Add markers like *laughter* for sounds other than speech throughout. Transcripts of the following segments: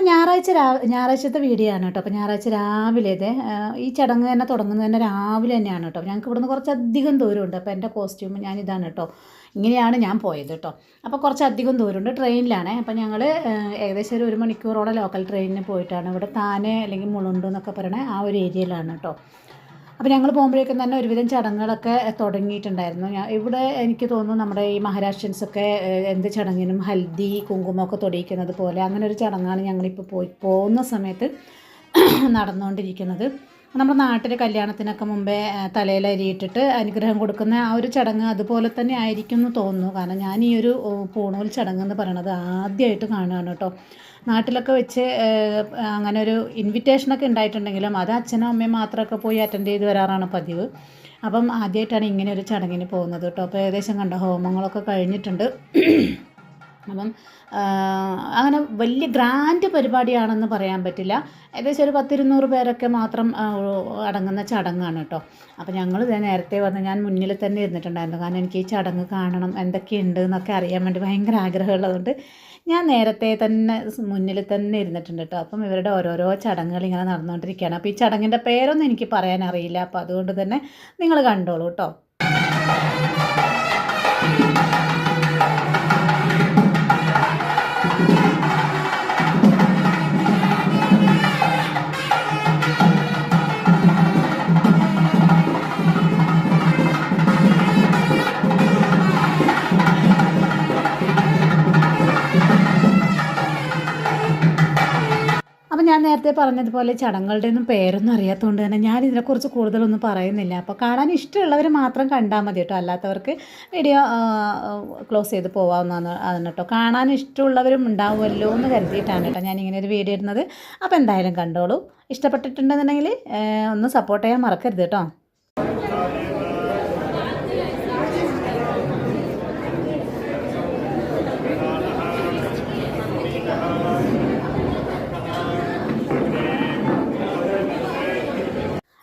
അപ്പോൾ ഞായറാഴ്ച രാ ഞായറാഴ്ചത്തെ വീഡിയോ ആണ് കേട്ടോ. അപ്പോൾ ഞായറാഴ്ച രാവിലെ ഇതേ ഈ ചടങ്ങ് തന്നെ തുടങ്ങുന്നത് തന്നെ രാവിലെ തന്നെയാണ് കേട്ടോ. ഞങ്ങൾക്ക് ഇവിടുന്ന് കുറച്ചധികം ദൂരമുണ്ട്. അപ്പോൾ എന്റെ കോസ്റ്റ്യൂം ഞാൻ ഇതാണ് കേട്ടോ. ഇങ്ങനെയാണ് ഞാൻ പോയത് കേട്ടോ. അപ്പോൾ കുറച്ചധികം ദൂരമുണ്ട് ട്രെയിനിലാണ്. അപ്പോൾ ഞങ്ങൾ ഏകദേശം ഒരു ഒരു മണിക്കൂറോളം ലോക്കൽ ട്രെയിനിന് പോയിട്ടാണ് ഇവിടെ താനെ അല്ലെങ്കിൽ മുളുണ്ട് എന്നൊക്കെ പറയണേ ആ ഒരു ഏരിയയിലാണ് കേട്ടോ. അപ്പോൾ ഞങ്ങൾ പോകുമ്പോഴേക്കും തന്നെ ഒരുവിധം ചടങ്ങുകളൊക്കെ തുടങ്ങിയിട്ടുണ്ടായിരുന്നു. ഞാൻ ഇവിടെ എനിക്ക് തോന്നുന്നു നമ്മുടെ ഈ മഹാരാഷ്ട്രൻസൊക്കെ എന്ത് ചടങ്ങിനും ഹൽദി കുങ്കുമമൊക്കെ തൊടിയിക്കുന്നത് പോലെ അങ്ങനെ ഒരു ചടങ്ങാണ് ഞങ്ങളിപ്പോൾ പോയി പോകുന്ന സമയത്ത് *clears throat* നടന്നുകൊണ്ടിരിക്കുന്നത് നമ്മുടെ നാട്ടിലെ കല്യാണത്തിനൊക്കെ മുമ്പേ തലയിൽ അരിയിട്ടിട്ട് അനുഗ്രഹം കൊടുക്കുന്ന ആ ഒരു ചടങ്ങ് അതുപോലെ തന്നെ ആയിരിക്കും എന്ന് തോന്നുന്നു. കാരണം ഞാൻ ഈ ഒരു പൂണൂൽ ചടങ്ങ് എന്ന് പറയണത് ആദ്യമായിട്ട് കാണുകയാണ് കേട്ടോ. നാട്ടിലൊക്കെ വെച്ച് അങ്ങനെ ഒരു ഇൻവിറ്റേഷനൊക്കെ ഉണ്ടായിട്ടുണ്ടെങ്കിലും അത് അച്ഛനും അമ്മയും മാത്രമൊക്കെ പോയി അറ്റൻഡ് ചെയ്ത് വരാറാണ് പതിവ്. അപ്പം ആദ്യമായിട്ടാണ് ഇങ്ങനെ ഒരു ചടങ്ങിന് പോകുന്നത് കേട്ടോ. അപ്പോൾ ഏകദേശം കണ്ട ഹോമങ്ങളൊക്കെ കഴിഞ്ഞിട്ടുണ്ട്. അപ്പം അങ്ങനെ വലിയ ഗ്രാൻഡ് പരിപാടിയാണെന്ന് പറയാൻ പറ്റില്ല. ഏകദേശം ഒരു പത്തിരുന്നൂറ് പേരൊക്കെ മാത്രം അടങ്ങുന്ന ചടങ്ങാണ് കേട്ടോ അപ്പോൾ ഞങ്ങൾ നേരത്തെ വന്ന് ഞാൻ മുന്നിൽ തന്നെ ഇരുന്നിട്ടുണ്ടായിരുന്നു. കാരണം എനിക്ക് ഈ ചടങ്ങ് കാണണം എന്തൊക്കെയുണ്ട് എന്നൊക്കെ അറിയാൻ വേണ്ടി ഭയങ്കര ആഗ്രഹമുള്ളതുകൊണ്ട് ഞാൻ നേരത്തെ തന്നെ മുന്നിൽ തന്നെ ഇരുന്നിട്ടുണ്ട് കേട്ടോ അപ്പം ഇവരുടെ ഓരോരോ ചടങ്ങുകൾ ഇങ്ങനെ നടന്നുകൊണ്ടിരിക്കുകയാണ്. അപ്പോൾ ഈ ചടങ്ങിന്റെ പേരൊന്നും എനിക്ക് പറയാൻ അറിയില്ല. അപ്പോൾ അതുകൊണ്ട് തന്നെ നിങ്ങൾ കണ്ടോളൂ കേട്ടോ നേരത്തെ പറഞ്ഞതുപോലെ ചടങ്ങുകളുടെ ഒന്നും പേരൊന്നും അറിയാത്തതുകൊണ്ട് തന്നെ ഞാൻ ഇതിനെക്കുറിച്ച് കൂടുതലൊന്നും പറയുന്നില്ല. അപ്പോൾ കാണാൻ ഇഷ്ടമുള്ളവർ മാത്രം കണ്ടാൽ മതി കേട്ടോ. അല്ലാത്തവർക്ക് വീഡിയോ ക്ലോസ് ചെയ്ത് പോകാവുന്നതാണ് അതാണ് കേട്ടോ. കാണാൻ ഇഷ്ടമുള്ളവരും ഉണ്ടാവുമല്ലോ എന്ന് കരുതിയിട്ടാണ് കേട്ടോ ഇങ്ങനെ ഒരു വീഡിയോ ഇടുന്നത്. അപ്പോൾ എന്തായാലും കണ്ടോളൂ. ഇഷ്ടപ്പെട്ടിട്ടുണ്ടെന്നുണ്ടെങ്കിൽ ഒന്ന് സപ്പോർട്ട് ചെയ്യാൻ മറക്കരുത് കേട്ടോ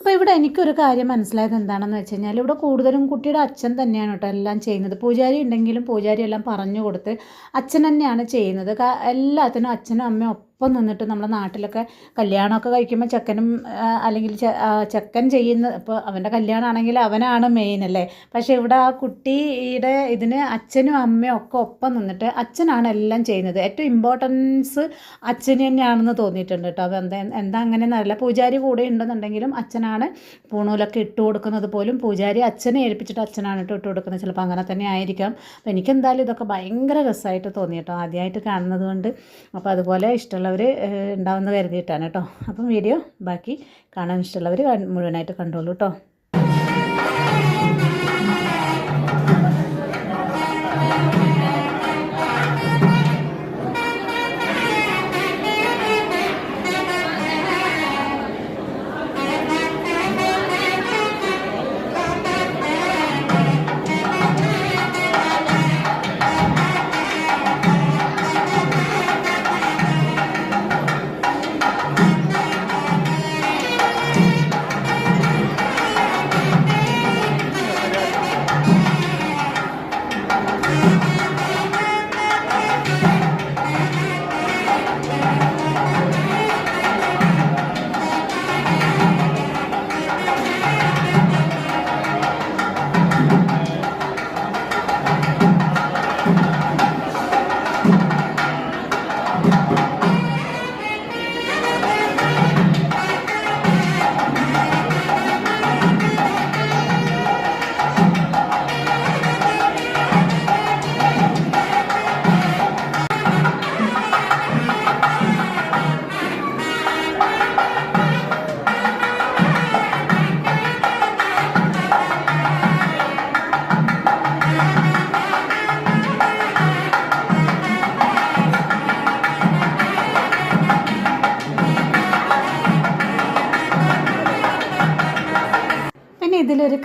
അപ്പോൾ ഇവിടെ എനിക്കൊരു കാര്യം മനസ്സിലായത് എന്താണെന്ന് വെച്ച് കഴിഞ്ഞാൽ ഇവിടെ കൂടുതലും കുട്ടിയുടെ അച്ഛൻ തന്നെയാണ് കേട്ടോ എല്ലാം ചെയ്യുന്നത്. പൂജാരി ഉണ്ടെങ്കിലും പൂജാരി എല്ലാം പറഞ്ഞു കൊടുത്ത് അച്ഛൻ തന്നെയാണ് ചെയ്യുന്നത്. എല്ലാത്തിനും അച്ഛനും അമ്മയും ഒപ്പം നിന്നിട്ട് നമ്മുടെ നാട്ടിലൊക്കെ കല്യാണമൊക്കെ കഴിക്കുമ്പോൾ ചെക്കനും അല്ലെങ്കിൽ ചെക്കൻ ചെയ്യുന്ന ഇപ്പോൾ അവന്റെ കല്യാണമാണെങ്കിൽ അവനാണ് മെയിൻ അല്ലേ? പക്ഷേ ഇവിടെ ആ കുട്ടിയുടെ ഇതിന് അച്ഛനും അമ്മയും ഒക്കെ ഒപ്പം നിന്നിട്ട് അച്ഛനാണ് എല്ലാം ചെയ്യുന്നത്. ഏറ്റവും ഇമ്പോർട്ടൻസ് അച്ഛന് തന്നെയാണെന്ന് തോന്നിയിട്ടുണ്ട് കേട്ടോ. അപ്പോൾ എന്താ എന്താ നല്ല പൂജാരി കൂടെ ഉണ്ടെന്നുണ്ടെങ്കിലും അച്ഛനാണ് പൂണൂലൊക്കെ ഇട്ട് കൊടുക്കുന്നത് പോലും. പൂജാരി അച്ഛനെ ഏൽപ്പിച്ചിട്ട് അച്ഛനാണ് കേട്ടോ ഇട്ട് കൊടുക്കുന്നത്. ചിലപ്പോൾ അങ്ങനെ തന്നെ ആയിരിക്കാം. അപ്പോൾ എനിക്കെന്തായാലും ഇതൊക്കെ ഭയങ്കര രസമായിട്ട് തോന്നി കേട്ടോ ആദ്യമായിട്ട് കാണുന്നത് കൊണ്ട്. അപ്പോൾ അതുപോലെ ഇഷ്ടമുള്ളവർ ഉണ്ടാവുമെന്ന് കരുതിയിട്ടാണ് കേട്ടോ അപ്പം വീഡിയോ ബാക്കി കാണാൻ ഇഷ്ടമുള്ളവർ മുഴുവനായിട്ട് കണ്ടോളൂ കേട്ടോ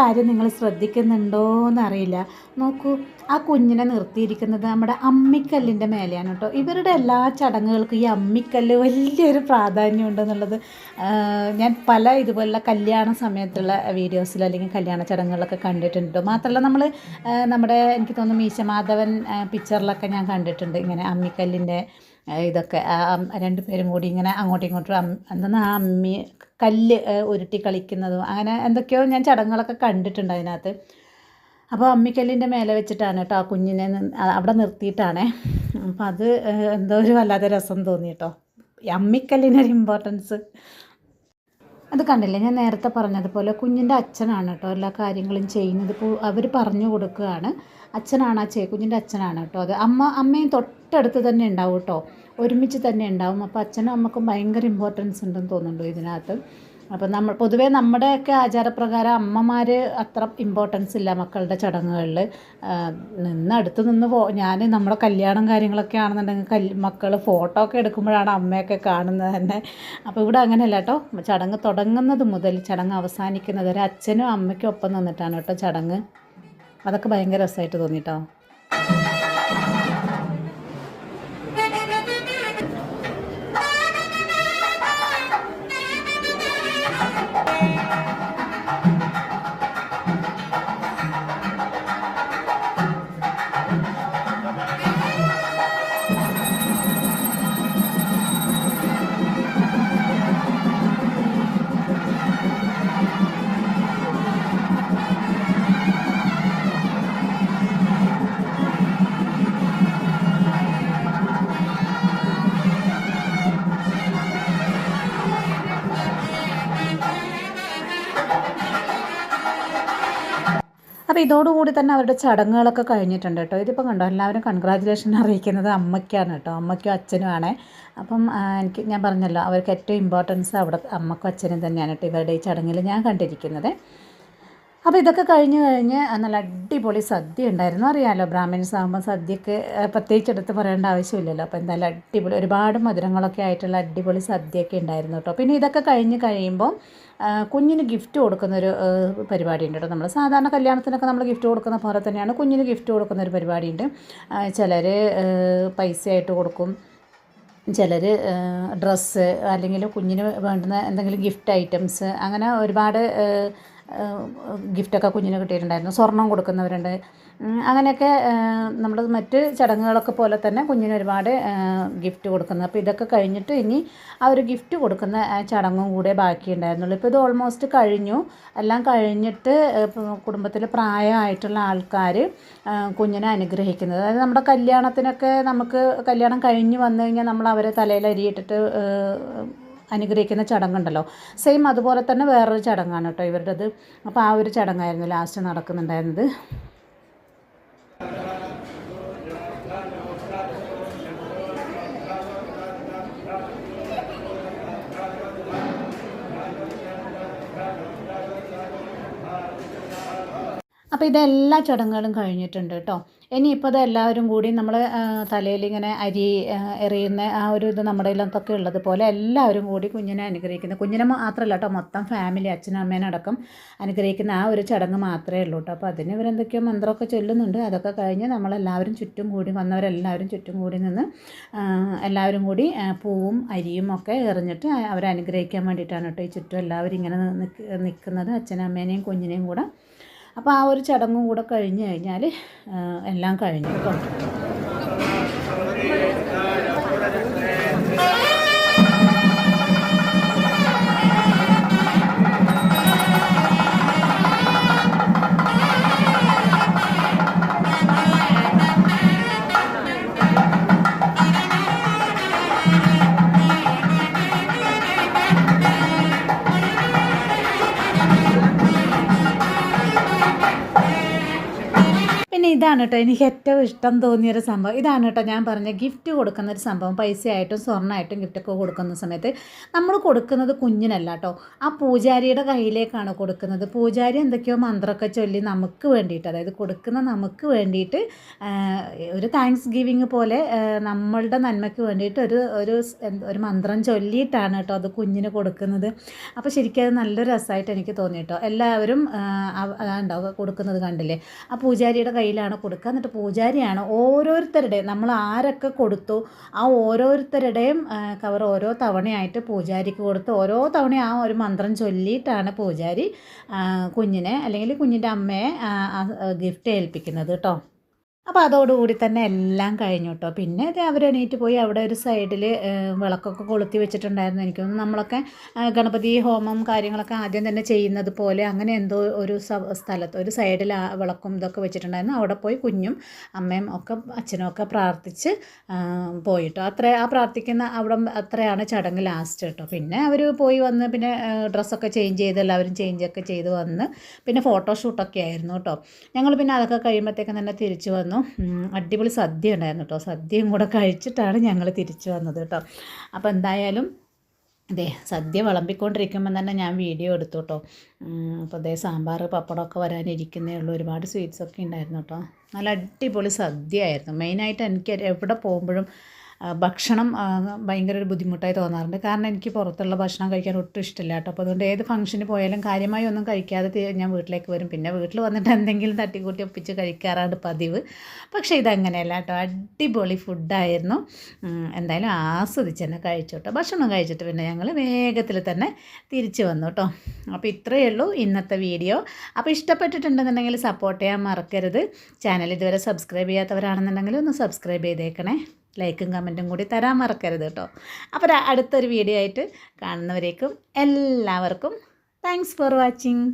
കാര്യം നിങ്ങൾ ശ്രദ്ധിക്കുന്നുണ്ടോ എന്നറിയില്ല നോക്കൂ ആ കുഞ്ഞിനെ നിർത്തിയിരിക്കുന്നത് നമ്മുടെ അമ്മിക്കല്ലിന്റെ മേലെയാണ് കേട്ടോ. ഇവരുടെ എല്ലാ ചടങ്ങുകൾക്കും ഈ അമ്മിക്കല്ല് വലിയൊരു പ്രാധാന്യം ഉണ്ടെന്നുള്ളത് ഞാൻ പല ഇതുപോലുള്ള കല്യാണ സമയത്തുള്ള വീഡിയോസിൽ അല്ലെങ്കിൽ കല്യാണ ചടങ്ങുകളിലൊക്കെ കണ്ടിട്ടുണ്ട് മാത്രമല്ല നമ്മൾ നമ്മുടെ എനിക്ക് തോന്നുന്നു മീശമാധവൻ പിക്ചറിലൊക്കെ ഞാൻ കണ്ടിട്ടുണ്ട് ഇങ്ങനെ അമ്മിക്കല്ലിന്റെ ഇതൊക്കെ ആ പേരും കൂടി ഇങ്ങനെ അങ്ങോട്ടും ഇങ്ങോട്ടും ആ അമ്മി കല്ല് ഉരുട്ടി കളിക്കുന്നതും അങ്ങനെ എന്തൊക്കെയോ ഞാൻ ചടങ്ങുകളൊക്കെ കണ്ടിട്ടുണ്ട് അതിനകത്ത്. അപ്പോൾ അമ്മിക്കല്ലിന്റെ മേലെ വെച്ചിട്ടാണ് കേട്ടോ ആ കുഞ്ഞിനെ അവിടെ നിർത്തിയിട്ടാണേ. അപ്പോൾ അത് എന്തോ ഒരു വല്ലാത്ത രസം തോന്നി കേട്ടോ അമ്മിക്കല്ലിനൊരു ഇമ്പോർട്ടൻസ് അത് കണ്ടില്ലേ? ഞാൻ നേരത്തെ പറഞ്ഞതുപോലെ കുഞ്ഞിന്റെ അച്ഛനാണ് കേട്ടോ എല്ലാ കാര്യങ്ങളും ചെയ്യുന്നത്. ഇപ്പോൾ അവർ പറഞ്ഞു കൊടുക്കുകയാണ്. അച്ഛനാണ് ആ ചേ കുഞ്ഞിന്റെ അച്ഛനാണ് കേട്ടോ അത്. അമ്മ അമ്മയും തൊട്ടടുത്ത് തന്നെ ഉണ്ടാവും കേട്ടോ. ഒരുമിച്ച് തന്നെ ഉണ്ടാവും. അപ്പോൾ അച്ഛനും അമ്മക്കും ഭയങ്കര ഇമ്പോർട്ടൻസ് ഉണ്ടെന്ന് തോന്നുന്നുണ്ടോ ഇതിനകത്ത്? അപ്പോൾ നമ്മൾ പൊതുവേ നമ്മുടെയൊക്കെ ആചാരപ്രകാരം അമ്മമാർ അത്ര ഇമ്പോർട്ടൻസ് ഇല്ല മക്കളുടെ ചടങ്ങുകളിൽ നിന്ന് അടുത്ത് നിന്ന് പോ ഞാൻ നമ്മുടെ കല്യാണം കാര്യങ്ങളൊക്കെ ആണെന്നുണ്ടെങ്കിൽ കൽ മക്കൾ ഫോട്ടോ ഒക്കെ എടുക്കുമ്പോഴാണ് അമ്മയൊക്കെ കാണുന്നത് തന്നെ. അപ്പോൾ ഇവിടെ അങ്ങനെയല്ല കേട്ടോ. ചടങ്ങ് തുടങ്ങുന്നത് മുതൽ ചടങ്ങ് അവസാനിക്കുന്നത് വരെ അച്ഛനും അമ്മയ്ക്കും ഒപ്പം നിന്നിട്ടാണ് കേട്ടോ ചടങ്ങ്. അതൊക്കെ ഭയങ്കര രസമായിട്ട് തോന്നിട്ടോ? ഇതോടുകൂടി തന്നെ അവരുടെ ചടങ്ങുകളൊക്കെ കഴിഞ്ഞിട്ടുണ്ട് കേട്ടോ. ഇതിപ്പോൾ കണ്ടോ എല്ലാവരും കൺഗ്രാജുലേഷൻ അറിയിക്കുന്നത് അമ്മയ്ക്കാണ് കേട്ടോ. അമ്മയ്ക്കും അച്ഛനും ആണേ. അപ്പം എനിക്ക് ഞാൻ പറഞ്ഞല്ലോ അവർക്ക് ഏറ്റവും ഇമ്പോർട്ടൻസ് അവിടെ അമ്മക്കും അച്ഛനും തന്നെയാണ് കേട്ടോ ഇവരുടെ ഈ ചടങ്ങിൽ ഞാൻ കണ്ടിരിക്കുന്നത്. അപ്പോൾ ഇതൊക്കെ കഴിഞ്ഞ് കഴിഞ്ഞ് നല്ല അടിപൊളി സദ്യ ഉണ്ടായിരുന്നു. അറിയാമല്ലോ ബ്രാഹ്മിൻസ് ആകുമ്പോൾ സദ്യക്ക് പ്രത്യേകിച്ച് എടുത്ത് പറയേണ്ട ആവശ്യമില്ലല്ലോ. അപ്പോൾ എന്തായാലും അടിപൊളി ഒരുപാട് മധുരങ്ങളൊക്കെ ആയിട്ടുള്ള അടിപൊളി സദ്യയൊക്കെ ഉണ്ടായിരുന്നു കേട്ടോ. പിന്നെ ഇതൊക്കെ കഴിഞ്ഞ് കഴിയുമ്പോൾ കുഞ്ഞിന് ഗിഫ്റ്റ് കൊടുക്കുന്നൊരു പരിപാടി ഉണ്ട് കേട്ടോ. നമ്മൾ സാധാരണ കല്യാണത്തിനൊക്കെ നമ്മൾ ഗിഫ്റ്റ് കൊടുക്കുന്ന പോലെ തന്നെയാണ് കുഞ്ഞിന് ഗിഫ്റ്റ് കൊടുക്കുന്ന ഒരു പരിപാടിയുണ്ട്. ചിലർ പൈസയായിട്ട് കൊടുക്കും. ചിലർ ഡ്രസ്സ് അല്ലെങ്കിൽ കുഞ്ഞിന് വേണ്ടുന്ന എന്തെങ്കിലും ഗിഫ്റ്റ് ഐറ്റംസ് അങ്ങനെ ഒരുപാട് ഗിഫ്റ്റൊക്കെ കുഞ്ഞിന് കിട്ടിയിട്ടുണ്ടായിരുന്നു. സ്വർണം കൊടുക്കുന്നവരുണ്ട്. അങ്ങനെയൊക്കെ നമ്മൾ മറ്റ് ചടങ്ങുകളൊക്കെ പോലെ തന്നെ കുഞ്ഞിന് ഒരുപാട് ഗിഫ്റ്റ് കൊടുക്കുന്നത്. അപ്പോൾ ഇതൊക്കെ കഴിഞ്ഞിട്ട് ഇനി ആ ഒരു ഗിഫ്റ്റ് കൊടുക്കുന്ന ചടങ്ങും കൂടെ ബാക്കിയുണ്ടായിരുന്നുള്ളൂ. ഇപ്പോൾ ഇത് ഓൾമോസ്റ്റ് കഴിഞ്ഞു. എല്ലാം കഴിഞ്ഞിട്ട് കുടുംബത്തിൽ പ്രായമായിട്ടുള്ള ആൾക്കാർ കുഞ്ഞിനെ അനുഗ്രഹിക്കുന്നത്. അതായത് നമ്മുടെ കല്യാണത്തിനൊക്കെ നമുക്ക് കല്യാണം കഴിഞ്ഞ് വന്നു കഴിഞ്ഞാൽ നമ്മൾ അവരെ തലയിൽ അരിയിട്ടിട്ട് അനുഗ്രഹിക്കുന്ന ചടങ്ങുണ്ടല്ലോ. സെയിം അതുപോലെ തന്നെ വേറൊരു ചടങ്ങാണ് കേട്ടോ ഇവരുടേത്. അപ്പോൾ ആ ഒരു ചടങ്ങായിരുന്നു ലാസ്റ്റ് നടക്കുന്നുണ്ടായിരുന്നത്. അപ്പോൾ ഇതെല്ലാ ചടങ്ങുകളും കഴിഞ്ഞിട്ടുണ്ട് കേട്ടോ ഇനിയിപ്പോൾ എല്ലാവരും കൂടി നമ്മൾ തലയിൽ ഇങ്ങനെ അരി എറിയുന്ന ആ ഒരു ഇത് നമ്മുടെ ഇതിലത്തൊക്കെ ഉള്ളതുപോലെ എല്ലാവരും കൂടി കുഞ്ഞിനെ അനുഗ്രഹിക്കുന്ന കുഞ്ഞിനെ മാത്രമല്ല കേട്ടോ മൊത്തം ഫാമിലി അച്ഛനും അമ്മേനെ അടക്കം അനുഗ്രഹിക്കുന്ന ആ ഒരു ചടങ്ങ് മാത്രമേ ഉള്ളൂ കേട്ടോ അപ്പോൾ അതിന് ഇവരെന്തൊക്കെയോ മന്ത്രമൊക്കെ ചൊല്ലുന്നുണ്ട്. അതൊക്കെ കഴിഞ്ഞ് നമ്മളെല്ലാവരും ചുറ്റും കൂടി വന്നവരെല്ലാവരും ചുറ്റും കൂടി നിന്ന് എല്ലാവരും കൂടി പൂവും അരിയും ഒക്കെ എറിഞ്ഞിട്ട് അവരെ അനുഗ്രഹിക്കാൻ വേണ്ടിയിട്ടാണ് കേട്ടോ ഈ ചുറ്റും എല്ലാവരും ഇങ്ങനെ നിൽക്ക് നിൽക്കുന്നത് അച്ഛനും അമ്മേനെയും കുഞ്ഞിനെയും കൂടെ അപ്പോൾ ആ ഒരു ചടങ്ങും കൂടെ കഴിഞ്ഞ് കഴിഞ്ഞാൽ എല്ലാം കഴിഞ്ഞു കേട്ടോ. കേട്ടോ എനിക്ക് ഏറ്റവും ഇഷ്ടം തോന്നിയൊരു സംഭവം. ഇതാണ് കേട്ടോ ഞാൻ പറഞ്ഞ ഗിഫ്റ്റ് കൊടുക്കുന്ന ഒരു സംഭവം. പൈസയായിട്ടും സ്വർണമായിട്ടും ഗിഫ്റ്റൊക്കെ കൊടുക്കുന്ന സമയത്ത് നമ്മൾ കൊടുക്കുന്നത് കുഞ്ഞിനല്ല കേട്ടോ. ആ പൂജാരിയുടെ കയ്യിലേക്കാണ് കൊടുക്കുന്നത്. പൂജാരി എന്തൊക്കെയോ മന്ത്രമൊക്കെ ചൊല്ലി നമുക്ക് വേണ്ടിയിട്ട് അതായത് കൊടുക്കുന്ന നമുക്ക് വേണ്ടിയിട്ട് ഒരു താങ്ക്സ് ഗിവിങ് പോലെ നമ്മളുടെ നന്മയ്ക്ക് വേണ്ടിയിട്ട് ഒരു ഒരു ഒരു മന്ത്രം ചൊല്ലിയിട്ടാണ് കേട്ടോ അത് കുഞ്ഞിന് കൊടുക്കുന്നത്. അപ്പോൾ ശരിക്കും അത് നല്ലൊരു രസമായിട്ട് എനിക്ക് തോന്നി കേട്ടോ എല്ലാവരും ആ, കൊടുക്കുന്നത് കണ്ടില്ലേ? ആ പൂജാരിയുടെ കയ്യിലാണ് കൊടുക്കുക. എന്നിട്ട് പൂജാരിയാണ് ഓരോരുത്തരുടെയും നമ്മൾ ആരൊക്കെ കൊടുത്തു ആ ഓരോരുത്തരുടെയും കവർ ഓരോ തവണയായിട്ട് പൂജാരിക്ക് കൊടുത്ത് ഓരോ തവണ ആ ഒരു മന്ത്രം ചൊല്ലിയിട്ടാണ് പൂജാരി കുഞ്ഞിനെ അല്ലെങ്കിൽ കുഞ്ഞിന്റെ അമ്മയെ ഗിഫ്റ്റ് ഏൽപ്പിക്കുന്നത് കേട്ടോ അപ്പോൾ അതോടുകൂടി തന്നെ എല്ലാം കഴിഞ്ഞു കേട്ടോ പിന്നെ അത് അവരെണീറ്റ് പോയി അവിടെ ഒരു സൈഡിൽ വിളക്കൊക്കെ കൊളുത്തി വെച്ചിട്ടുണ്ടായിരുന്നു. എനിക്ക് തോന്നുന്നു നമ്മളൊക്കെ ഗണപതി ഹോമം കാര്യങ്ങളൊക്കെ ആദ്യം തന്നെ ചെയ്യുന്നത് പോലെ അങ്ങനെ എന്തോ ഒരു സ്ഥലത്ത് ഒരു സൈഡിൽ ആ വിളക്കും ഇതൊക്കെ വെച്ചിട്ടുണ്ടായിരുന്നു. അവിടെ പോയി കുഞ്ഞും അമ്മയും ഒക്കെ അച്ഛനും ഒക്കെ പ്രാർത്ഥിച്ച് പോയിട്ടോ. അത്ര ആ പ്രാർത്ഥിക്കുന്ന അവിടെ അത്രയാണ് ചടങ്ങ് ലാസ്റ്റ് കേട്ടോ പിന്നെ അവർ പോയി വന്ന് പിന്നെ ഡ്രസ്സൊക്കെ ചേഞ്ച് ചെയ്ത് എല്ലാവരും ചേഞ്ചൊക്കെ ചെയ്ത് വന്ന് പിന്നെ ഫോട്ടോഷൂട്ടൊക്കെ ആയിരുന്നു കേട്ടോ ഞങ്ങൾ പിന്നെ അതൊക്കെ കഴിയുമ്പോഴത്തേക്കും തന്നെ തിരിച്ചു വന്നു. അടിപൊളി സദ്യ ഉണ്ടായിരുന്നു കേട്ടോ. സദ്യയും കൂടെ കഴിച്ചിട്ടാണ് ഞങ്ങൾ തിരിച്ചു വന്നത് കേട്ടോ. അപ്പോൾ എന്തായാലും അതെ സദ്യ വിളമ്പിക്കൊണ്ടിരിക്കുമ്പോൾ തന്നെ ഞാൻ വീഡിയോ എടുത്തു കേട്ടോ. അപ്പോൾ അതേ സാമ്പാർ പപ്പടമൊക്കെ വരാനിരിക്കുന്നേ ഉള്ളൂ. ഒരുപാട് സ്വീറ്റ്സൊക്കെ ഉണ്ടായിരുന്നു കേട്ടോ. നല്ല അടിപൊളി സദ്യ ആയിരുന്നു മെയിനായിട്ട് എനിക്ക് എവിടെ പോകുമ്പോഴും ഭക്ഷണം ഭയങ്കര ഒരു ബുദ്ധിമുട്ടായി തോന്നാറുണ്ട്. കാരണം എനിക്ക് പുറത്തുള്ള ഭക്ഷണം കഴിക്കാൻ ഒട്ടും ഇഷ്ടമില്ല കേട്ടോ. അപ്പോൾ അതുകൊണ്ട് ഏത് ഫംഗ്ഷന് പോയാലും കാര്യമായി ഒന്നും കഴിക്കാതെ ഞാൻ വീട്ടിലേക്ക് വരും. പിന്നെ വീട്ടിൽ വന്നിട്ട് എന്തെങ്കിലും തട്ടിക്കൂട്ടി ഒപ്പിച്ച് കഴിക്കാറാണ് പതിവ്. പക്ഷേ ഇതങ്ങനെയല്ല കേട്ടോ. അടിപൊളി ഫുഡായിരുന്നു എന്തായാലും ആസ്വദിച്ച് തന്നെ കഴിച്ചു കേട്ടോ ഭക്ഷണം കഴിച്ചിട്ട് പിന്നെ ഞങ്ങൾ വേഗത്തിൽ തന്നെ തിരിച്ചു വന്നു കേട്ടോ. അപ്പോൾ ഇത്രയേ ഉള്ളൂ ഇന്നത്തെ വീഡിയോ. അപ്പോൾ ഇഷ്ടപ്പെട്ടിട്ടുണ്ടെന്നുണ്ടെങ്കിൽ സപ്പോർട്ട് ചെയ്യാൻ മറക്കരുത്. ചാനൽ ഇതുവരെ സബ്സ്ക്രൈബ് ചെയ്യാത്തവരാണെന്നുണ്ടെങ്കിൽ ഒന്ന് സബ്സ്ക്രൈബ് ചെയ്തേക്കണേ. ലൈക്കും കമന്റും കൂടി തരാൻ മറക്കരുത് കേട്ടോ. അപ്പോൾ അടുത്തൊരു വീഡിയോ ആയിട്ട് കാണുന്നവരേക്കും എല്ലാവർക്കും താങ്ക്സ് ഫോർ വാച്ചിങ്